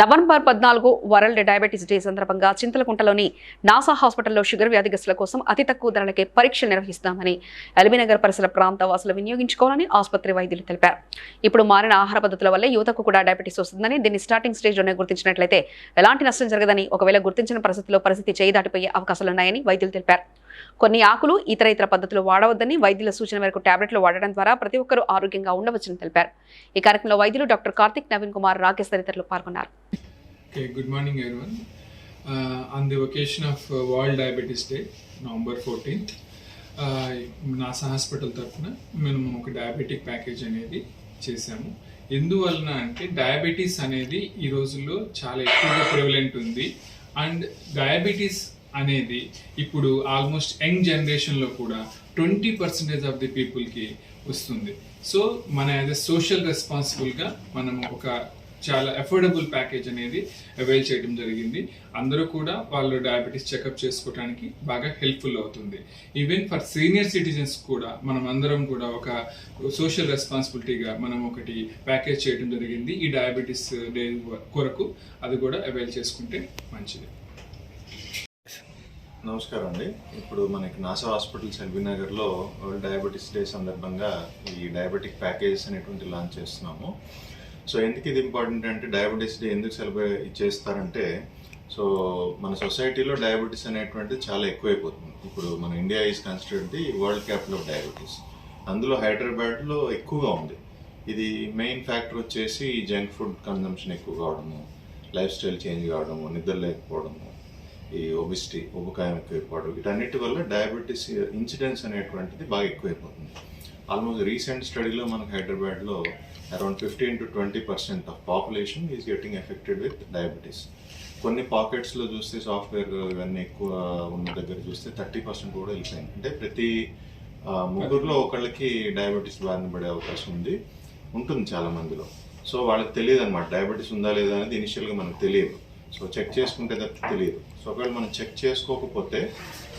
November పద్నాలుగు world diabetes day సందర్భంగా చింతలకుంటలోని NASA హాస్పిటల్లో షుగర్ వ్యాధిగ్రస్తుల కోసం అతి తక్కువ ధరలకే పరీక్షలు నిర్వహిస్తామని ఎల్బీనగర్ పరిసర ప్రాంత వాసులు వినియోగించుకోవాలని ఆసుపత్రి వైద్యులు తెలిపారు. ఇప్పుడు మారిన ఆహార పద్ధతుల వల్లే యువతకు కూడా డయాబెటీస్ వస్తుందని దీన్ని స్టార్టింగ్ స్టేజ్లోనే గుర్తించినట్లయితే ఎలాంటి నష్టం జరగదని ఒకవేళ గుర్తించిన పరిస్థితిలో పరిస్థితి చేయి దాటిపోయే అవకాశాలున్నాయని వైద్యులు తెలిపారు. కొన్ని ఆకులు ఇతర ఇతర పద్ధతులు వాడవద్దని వైద్యుల సూచన మేరకు టాబ్లెట్లు వాడడం ద్వారా ప్రతి ఒక్కరూ ఆరోగ్యంగా ఉండవచ్చని తెలిపారు. ఈ కార్యక్రమంలో వైద్యులు డాక్టర్ కార్తిక్ నవీన్ కుమార్ రాకేష్ తదితరులు పాల్గొన్నారు. Okay, good morning everyone. Uh, on the occasion of uh, World Diabetes Day, November 14th, Nasa hospital తరఫున మేము ఒక డయాబెటిక్ ప్యాకేజ్ అనేది చేశాము. ఎందువలన అంటే డయాబెటీస్ అనేది ఈ రోజుల్లో చాలా ఎక్కువగా ప్రివలెంట్ ఉంది. అండ్ డయాబెటీస్ అనేది ఇప్పుడు ఆల్మోస్ట్ యంగ్ జనరేషన్లో కూడా ట్వంటీ పర్సెంటేజ్ ఆఫ్ ది పీపుల్కి వస్తుంది. సో మన యాజ్ ఎ సోషల్ రెస్పాన్సిబుల్గా మనం ఒక చాలా అఫోర్డబుల్ ప్యాకేజ్ అనేది అవైల్ చేయడం జరిగింది. అందరూ కూడా వాళ్ళు డయాబెటీస్ చెకప్ చేసుకోవడానికి బాగా హెల్ప్ఫుల్ అవుతుంది. ఈవెన్ ఫర్ సీనియర్ సిటిజన్స్ కూడా మనం అందరం కూడా ఒక సోషల్ రెస్పాన్సిబిలిటీగా మనం ఒకటి ప్యాకేజ్ చేయడం జరిగింది. ఈ డయాబెటీస్ డే uh, కొరకు అది కూడా అవైల్ చేసుకుంటే మంచిది. నమస్కారం అండి. ఇప్పుడు మనకి నాసా హాస్పిటల్స్ సెల్బీనగర్లో డయాబెటీస్ uh, డే సందర్భంగా ఈ డయాబెటిక్ ప్యాకేజెస్ అనేటువంటి లాంచ్ చేస్తున్నాము. సో ఎందుకు ఇది ఇంపార్టెంట్ అంటే డయాబెటీస్ డే ఎందుకు సెలబ్రేట్ చేస్తారంటే సో మన సొసైటీలో డయాబెటీస్ అనేటువంటిది చాలా ఎక్కువైపోతుంది. ఇప్పుడు మన India is considered the world capital of diabetes. అందులో హైదరాబాద్లో ఎక్కువగా ఉంది. ఇది మెయిన్ ఫ్యాక్టర్ వచ్చేసి జంక్ ఫుడ్ కన్జంప్షన్ ఎక్కువ కావడము లైఫ్ స్టైల్ చేంజ్ కావడము నిద్ర లేకపోవడము ఈ ఒబిసిటీ ఉబకాయం ఎక్కువైపోవడం వీటన్నిటి వల్ల డయాబెటీస్ ఇన్సిడెన్స్ అనేటువంటిది బాగా ఎక్కువైపోతుంది. ఆల్మోస్ట్ రీసెంట్ స్టడీలో మనకు హైదరాబాద్లో around fifteen to twenty percent of population is getting affected with diabetes కొన్ని పాకెట్స్లో చూస్తే సాఫ్ట్వేర్ ఇవన్నీ ఎక్కువ ఉన్న దగ్గర చూస్తే థర్టీ పర్సెంట్ కూడా వెళ్ళిపోయింది. అంటే ప్రతి ముగ్గురులో ఒకళ్ళకి డయాబెటీస్ బారిన పడే అవకాశం ఉంది ఉంటుంది చాలా మందిలో సో వాళ్ళకి తెలియదు అనమాట డయాబెటీస్ ఉందా లేదా అనేది ఇనిషియల్గా మనకు తెలియదు. సో చెక్ చేసుకుంటే తప్ప తెలియదు. సో ఒకవేళ మనం చెక్ చేసుకోకపోతే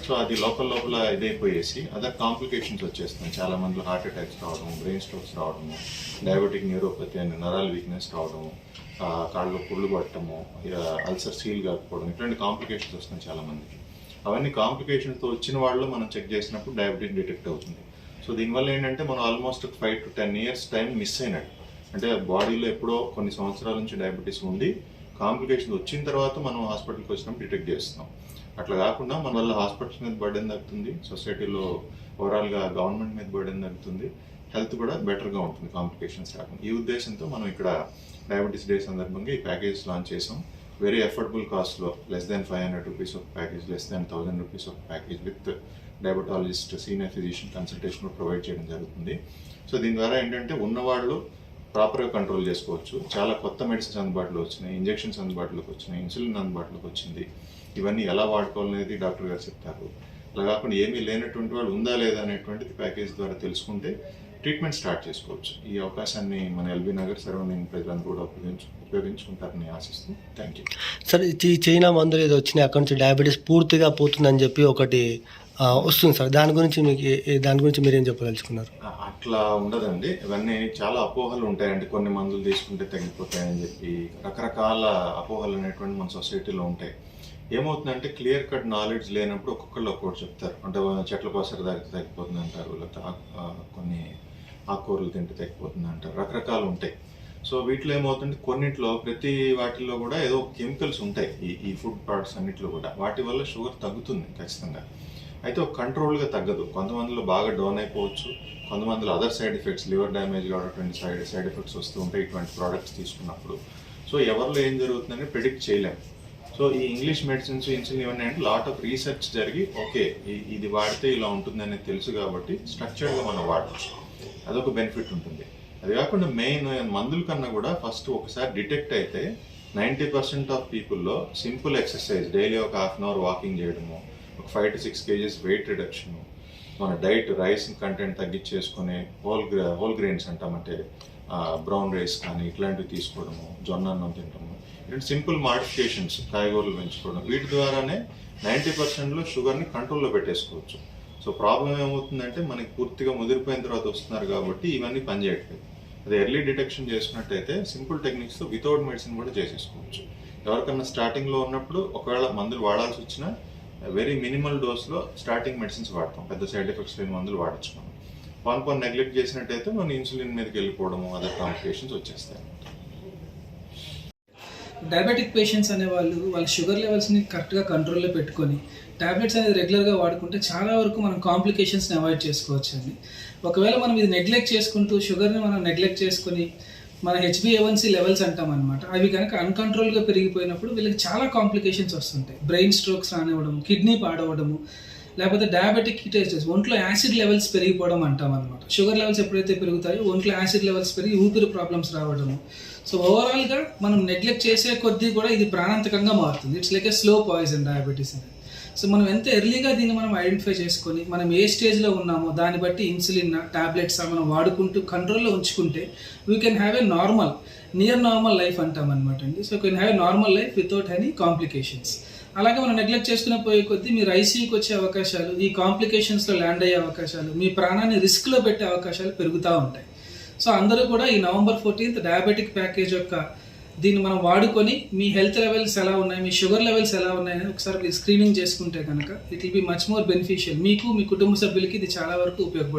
సో అది లోపల లోపల ఇదైపోయేసి అదర్ కాంప్లికేషన్స్ వచ్చేస్తున్నాయి. చాలా మందిలో హార్ట్ అటాక్స్ రావడం బ్రెయిన్ స్ట్రోక్స్ రావడము డయాబెటిక్ న్యూరోపతి అని నరాల వీక్నెస్ రావడము ఆ, కాళ్ళలో పుళ్ళు పట్టడము అల్సర్ సీల్ కాకపోవడం ఇట్లాంటి కాంప్లికేషన్స్ వస్తున్నాయి చాలా మందికి. అవన్నీ కాంప్లికేషన్స్తో వచ్చిన వాళ్ళు మనం చెక్ చేసినప్పుడు డయాబెటీస్ డిటెక్ట్ అవుతుంది. సో దీనివల్ల ఏంటంటే మనం almost five to ten years time miss అయినట్టు. అంటే బాడీలో ఎప్పుడో కొన్ని సంవత్సరాల నుంచి డయాబెటీస్ ఉండి కాంప్లికేషన్ వచ్చిన తర్వాత మనం హాస్పిటల్కి వచ్చినప్పుడు డిటెక్ట్ చేస్తున్నాం. అట్లా కాకుండా మన వల్ల హాస్పిటల్ మీద బర్డెన్ తగ్గుతుంది. సొసైటీలో ఓవరాల్గా గవర్నమెంట్ మీద బర్డెన్ తగ్గుతుంది. హెల్త్ కూడా బెటర్గా ఉంటుంది కాంప్లికేషన్స్ రాకుండా. ఈ ఉద్దేశంతో మనం ఇక్కడ డయాబెటీస్ డే సందర్భంగా ఈ ప్యాకేజ్ లాంచ్ చేసాం. వెరీ అఫోర్డబుల్ కాస్ట్లో less than five hundred rupees ఒక package less than thousand rupees ఒక package with diabetologist senior physician consultation provide చేయడం జరుగుతుంది. సో దీని ద్వారా ఏంటంటే ఉన్నవాళ్ళు ప్రాపర్గా కంట్రోల్ చేసుకోవచ్చు. చాలా కొత్త మెడిసిన్స్ అందుబాటులో వచ్చినాయి. ఇంజెక్షన్స్ అందుబాటులోకి వచ్చినాయి. ఇన్సులిన్ అందుబాటులోకి వచ్చింది. ఇవన్నీ ఎలా వాడుకోవాలనేది డాక్టర్ గారు చెప్తారు. అలా కాకుండా ఏమీ లేనటువంటి వాళ్ళు ఉందా లేదా అనేటువంటిది ప్యాకేజ్ ద్వారా తెలుసుకుంటే ట్రీట్మెంట్ స్టార్ట్ చేసుకోవచ్చు. ఈ అవకాశాన్ని మన ఎల్బీ నగర్ సరౌండింగ్ ప్రజలందరూ కూడా ఉపయోగించు ఉపయోగించుకుంటారని ఆశిస్తూ థ్యాంక్ యూ సార్ ఈ చైనా మందులు ఏదో వచ్చినాయి. అక్కడ నుంచి డయాబెటీస్ పూర్తిగా పోతుందని చెప్పి ఒకటి వస్తుంది సార్. దాని గురించి మీకు దాని గురించి మీరేం చెప్పదలుచుకున్నారు? అట్లా ఉండదండి. ఇవన్నీ చాలా అపోహలు ఉంటాయండి. కొన్ని మందులు తీసుకుంటే తగ్గిపోతాయని చెప్పి రకరకాల అపోహలు అనేటువంటి మన సొసైటీలో ఉంటాయి. ఏమవుతుందంటే క్లియర్ కట్ నాలెడ్జ్ లేనప్పుడు ఒక్కొక్కళ్ళు ఒక్కొక్కటి చెప్తారు. అంటే చెట్ల కోసర తాగితే తగ్గిపోతుంది అంటారు. లేకపోతే కొన్ని ఆకుకూరలు తింటే తగ్గిపోతుంది అంటారు. రకరకాలు ఉంటాయి. సో వీటిలో ఏమవుతుంది కొన్నిట్లో ప్రతి వాటిల్లో కూడా ఏదో కెమికల్స్ ఉంటాయి. ఈ ఈ ఫుడ్ ప్రోడక్ట్స్ అన్నిట్లో కూడా. వాటి వల్ల షుగర్ తగ్గుతుంది ఖచ్చితంగా. అయితే ఒక కంట్రోల్గా తగ్గదు. కొంతమందిలో బాగా డౌన్ అయిపోవచ్చు. కొంతమందిలో other side effects liver damage కావటువంటి side side effects వస్తూ ఉంటాయి ఇటువంటి ప్రోడక్ట్స్ తీసుకున్నప్పుడు. సో ఎవరిలో ఏం జరుగుతుందని ప్రిడిక్ట్ చేయలేము సో ఈ ఇంగ్లీష్ మెడిసిన్స్ ఇన్సులిన్ ఇవన్నీ అంటే లాట్ ఆఫ్ రీసెర్చ్ జరిగి ఓకే ఇది వాడితే ఇలా ఉంటుందని తెలుసు కాబట్టి స్ట్రక్చర్గా మనం వాడవచ్చు అదొక బెనిఫిట్ ఉంటుంది. అది కాకుండా మెయిన్ మందుల కన్నా కూడా ఫస్ట్ ఒకసారి డిటెక్ట్ అయితే నైంటీ పర్సెంట్ ఆఫ్ పీపుల్లో సింపుల్ ఎక్సర్సైజ్ డైలీ ఒక హాఫ్ అన్ అవర్ వాకింగ్ చేయడము ఒక five to six KGs weight reduction మన డైట్ రైస్ కంటెంట్ తగ్గించేసుకొని హోల్ గ్రా హోల్ గ్రెయిన్స్ అంటామంటే బ్రౌన్ రైస్ కానీ ఇట్లాంటివి తీసుకోవడము జొన్న అన్నం తినడము. ఇలాంటి సింపుల్ మాడిఫికేషన్స్ కాయగూరలు పెంచుకోవడం. వీటి ద్వారానే నైంటీ పర్సెంట్లో షుగర్ని కంట్రోల్లో పెట్టేసుకోవచ్చు. సో ప్రాబ్లం ఏమవుతుందంటే మనకి పూర్తిగా ముదిరిపోయిన తర్వాత వస్తున్నారు కాబట్టి ఇవన్నీ పనిచేయట్లేదు అది ఎర్లీ డిటెక్షన్ చేసుకున్నట్టయితే సింపుల్ టెక్నిక్స్తో వితౌట్ మెడిసిన్ కూడా చేసేసుకోవచ్చు. ఎవరికన్నా స్టార్టింగ్లో ఉన్నప్పుడు ఒకవేళ మందులు వాడాల్సి వచ్చినా వెరీ మినిమల్ డోస్లో స్టార్టింగ్ మెడిసిన్స్ వాడతాం. పెద్ద సైడ్ ఎఫెక్ట్స్ లేని మందులు వాడచ్చు మనం పాన్ పాన్ నెగ్లెక్ట్ చేసినట్టయితే మనం ఇన్సులిన్ మీదకి వెళ్ళిపోవడము అదర్ కాంప్లికేషన్స్ వచ్చేస్తాయి. డయాబెటిక్ పేషెంట్స్ అనే వాళ్ళు వాళ్ళ షుగర్ లెవెల్స్ని కరెక్ట్గా కంట్రోల్లో పెట్టుకొని ట్యాబ్లెట్స్ అనేది రెగ్యులర్గా వాడుకుంటే చాలా వరకు మనం కాంప్లికేషన్స్ని అవాయిడ్ చేసుకోవచ్చు అండి ఒకవేళ మనం ఇది నెగ్లెక్ట్ చేసుకుంటూ షుగర్ని మనం నెగ్లెక్ట్ చేసుకొని మన హెచ్బిఏవన్సీ లెవెల్స్ అంటాం అనమాట అవి కనుక అన్కంట్రోల్గా పెరిగిపోయినప్పుడు వీళ్ళకి చాలా కాంప్లికేషన్స్ వస్తుంటాయి. బ్రెయిన్ స్ట్రోక్స్ రానివ్వడం కిడ్నీ పాడవడము లేకపోతే డయాబెటిక్ కిటేసెస్ ఒంట్లో యాసిడ్ లెవెల్స్ పెరిగిపోవడం అంటాం అనమాట షుగర్ లెవెల్స్ ఎప్పుడైతే పెరుగుతాయో ఒంట్లో యాసిడ్ లెవెల్స్ పెరిగి ఊపిరి ప్రాబ్లమ్స్ రావడము. సో ఓవరాల్గా మనం నెగ్లెక్ట్ చేసే కొద్దీ కూడా ఇది ప్రాణాంతకంగా మారుతుంది. It's like a slow poison diabetes అనేది. సో మనం ఎంత ఎర్లీగా దీన్ని మనం ఐడెంటిఫై చేసుకొని మనం ఏ స్టేజ్లో ఉన్నామో దాన్ని బట్టి ఇన్సులిన్ టాబ్లెట్స్ మనం వాడుకుంటూ కంట్రోల్లో ఉంచుకుంటే we can have a normal near normal life అంటాం అనమాట అండి so can have normal life without any complications అలాగే మనం నెగ్లెక్ట్ చేసుకునే పోయే కొద్దీ మీరు ఐసీయూకి వచ్చే అవకాశాలు ఈ కాంప్లికేషన్స్లో ల్యాండ్ అయ్యే అవకాశాలు మీ ప్రాణాన్ని రిస్క్లో పెట్టే అవకాశాలు పెరుగుతూ ఉంటాయి. సో అందరూ కూడా ఈ నవంబర్ ఫోర్టీన్త్ డయాబెటిక్ ప్యాకేజ్ యొక్క దీన్ని మనం వాడుకొని మీ హెల్త్ లెవెల్స్ ఎలా ఉన్నాయి మీ షుగర్ లెవెల్స్ ఎలా ఉన్నాయని ఒకసారి మీరు స్క్రీనింగ్ చేసుకుంటే కనుక it will be much more beneficial మీకు మీ కుటుంబ సభ్యులకి ఇది చాలా వరకు ఉపయోగపడుతుంది.